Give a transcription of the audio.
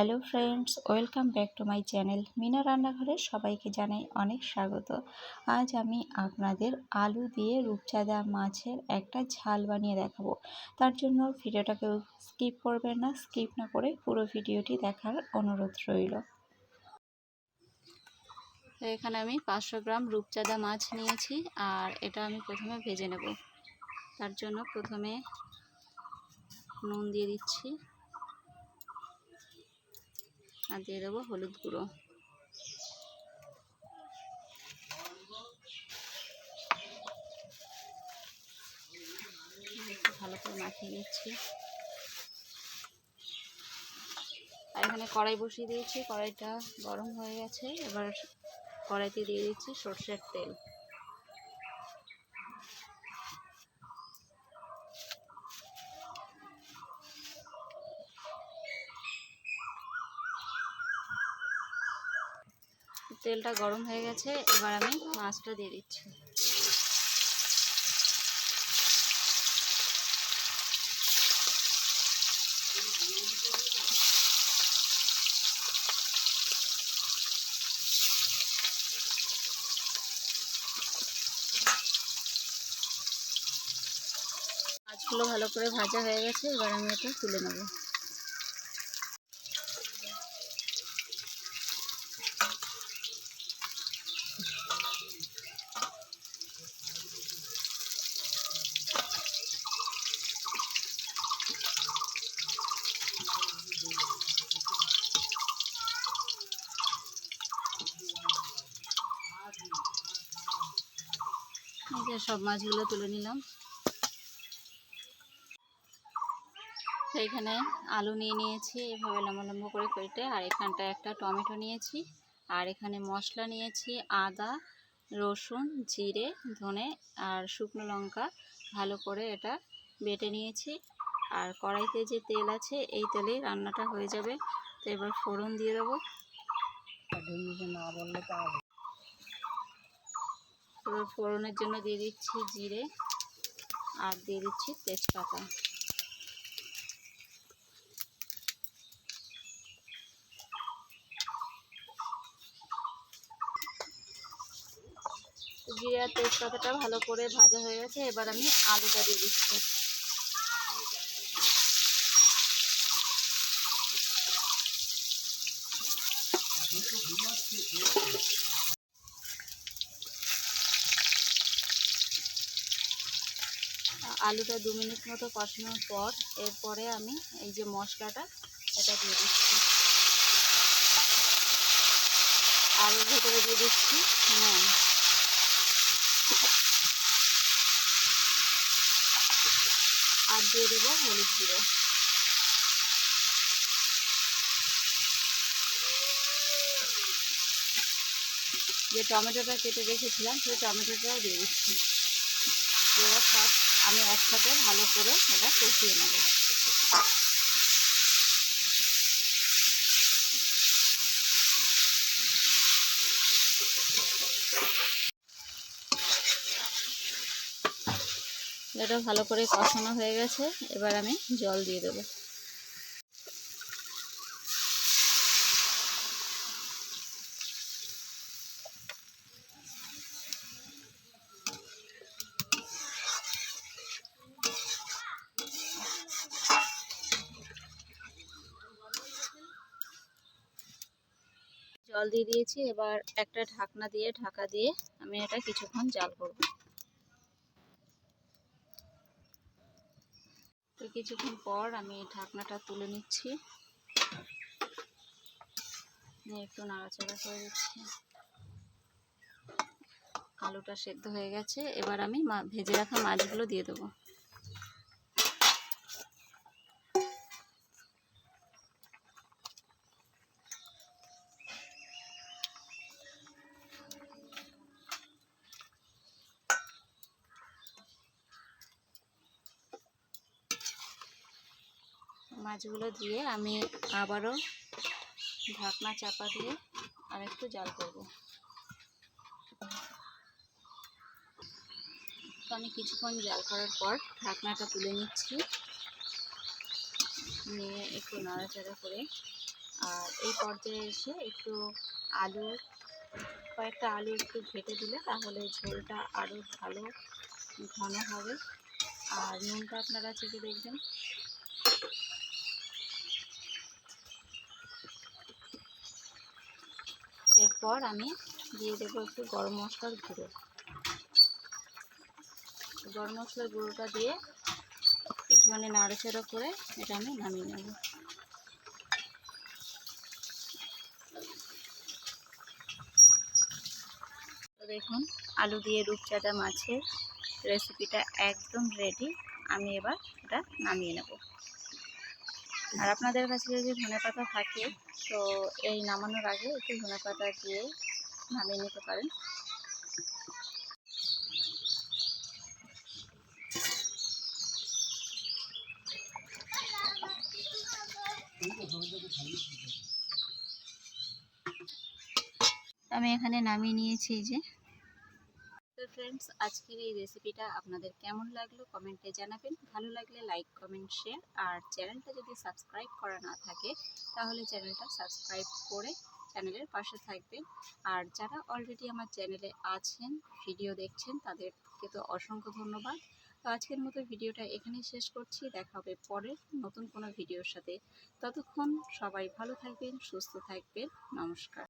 Hello friends, welcome back to my channel Meena রান্নাঘরে সবাইকে জানাই অনেক স্বাগত। আজ আমি আপনাদের আলু দিয়ে রূপচাঁদা মাছের একটা ঝাল বানিয়ে দেখাবো। তার জন্য ভিডিওটাকে স্কিপ করবেন না, স্কিপ না করে পুরো ভিডিওটি দেখার অনুরোধ রইল। এখানে আমি পাঁচশো গ্রাম রূপচাঁদা মাছ নিয়েছি আর এটা আমি প্রথমে ভেজে নেব। তার জন্য প্রথমে নুন দিয়ে দিচ্ছি। আর দিয়ে দেবো হলুদ গুঁড়ো। ভালো করে মাখিয়ে নিচ্ছি। আর এখানে কড়াই বসিয়ে দিয়েছি, কড়াইটা গরম হয়ে গেছে। এবার কড়াইতে দিয়ে দিচ্ছি সর্ষের তেল। তেলটা গরম হয়ে গেছে, এবার আমি মাছটা দিয়ে দিচ্ছি। মাছগুলো ভালো করে ভাজা হয়ে গেছে, এবার আমি এটা তুলে নেব। যে সব মাছগুলো তুলে নিলাম। এইখানে আলু নিয়ে নিয়েছি, এভাবে লম্বা লম্বা করে কেটে, আর এখানটায় একটা টমেটো নিয়েছি, আর এখানে মশলা নিয়েছি, আদা, রসুন, জিরে, ধনে, আর শুকনো লঙ্কা, ভালো করে এটা বেটে নিয়েছি। আর কড়াইতে যে তেল আছে, এই তেলে রান্নাটা হয়ে যাবে। তো এবার ফোড়ন দিয়ে দেবো। না বললে এবার ফোড়নের জন্য দিয়ে দিচ্ছি জিরে আর দিয়ে দিচ্ছি তেজপাতা। জিরে আর তেজপাতাটা ভালো করে ভাজা হয়ে গেছে, এবার আমি আলুটা দিয়ে দিচ্ছি। আলুটা দু মিনিট মতো কষানোর পর এরপরে আমি এই যে মশলাটা, এটা দিয়ে দিচ্ছি। আলুর ভেতরে দিয়ে দিচ্ছি নুন। আর দিয়ে দেবো হলুদ গুঁড়ো। যে টমেটোটা কেটে রেখেছিলাম, সেই টমেটোটাও দিয়ে দিচ্ছি। এবার সব আমি একসাথে ভালো করে এটা কষিয়ে নেব। এটা ভালো করে কষানো হয়ে গেছে। এবার আমি জল দিয়ে দেবো। জল দিয়ে দিয়েছি। এবার একটা ঢাকনা দিয়ে, ঢাকা দিয়ে আমি এটা কিছুক্ষণ জাল করব। তো কিছুক্ষণ পর আমি ঢাকনাটা তুলে নিচ্ছি। একটু নাড়াচাড়া করে দিচ্ছি আলুটা সেদ্ধ হয়ে গেছে। এবার আমি ভেজে রাখা মাছগুলো দিয়ে দেবো। মাছগুলো দিয়ে আমি আবারও ঢাকনা চাপা দিয়ে আর একটু জাল করব। তো আমি কিছুক্ষণ জাল করার পর ঢাকনাটা তুলে নিচ্ছি। নিয়ে একটু নাড়াচাড়া করে আর এই পর্যায়ে এসে একটু আলু, কয়েকটা আলু একটু ঘেটে দিলে তাহলে ঝোলটা আরও ভালো ঘন হবে। আর নুনটা আপনারা চেখে দেখবেন। এরপর আমি দিয়ে দেবো একটু গরম মশলার গুঁড়ো। গরম মশলার গুঁড়োটা দিয়ে একটুখানি নাড়াচাড়া করে এটা আমি নামিয়ে নেব। দেখুন, আলু দিয়ে রূপচাঁদা মাছের রেসিপিটা একদম রেডি আমি এবার এটা নামিয়ে নেব। আর আপনাদের কাছে যদি ধনে পাতা থাকে, তো এই নামানোর আগে একটু ধনে পাতা দিয়ে নামিয়ে নিতে পারেন। আমি এখানে নামিয়ে নিয়েছি যে। ফ্রেন্ডস আজকের এই রেসিপিটা আপনাদের কেমন লাগল কমেন্টে জানাবেন। ভালো লাগলে লাইক কমেন্ট শেয়ার আর চ্যানেলটা যদি সাবস্ক্রাইব করা না থাকে, তাহলে চ্যানেলটা সাবস্ক্রাইব করে চ্যানেলের পাশে থাকবেন। আর যারা অলরেডি আমার চ্যানেলে আছেন ভিডিও দেখছেন, তাদেরকে তো অসংখ্য ধন্যবাদ। তো আজকের মতো ভিডিওটা এখানেই শেষ করছি। দেখা হবে পরের নতুন কোনো ভিডিওর সাথে। ততক্ষণ সবাই ভালো থাকবেন, সুস্থ থাকবেন। নমস্কার।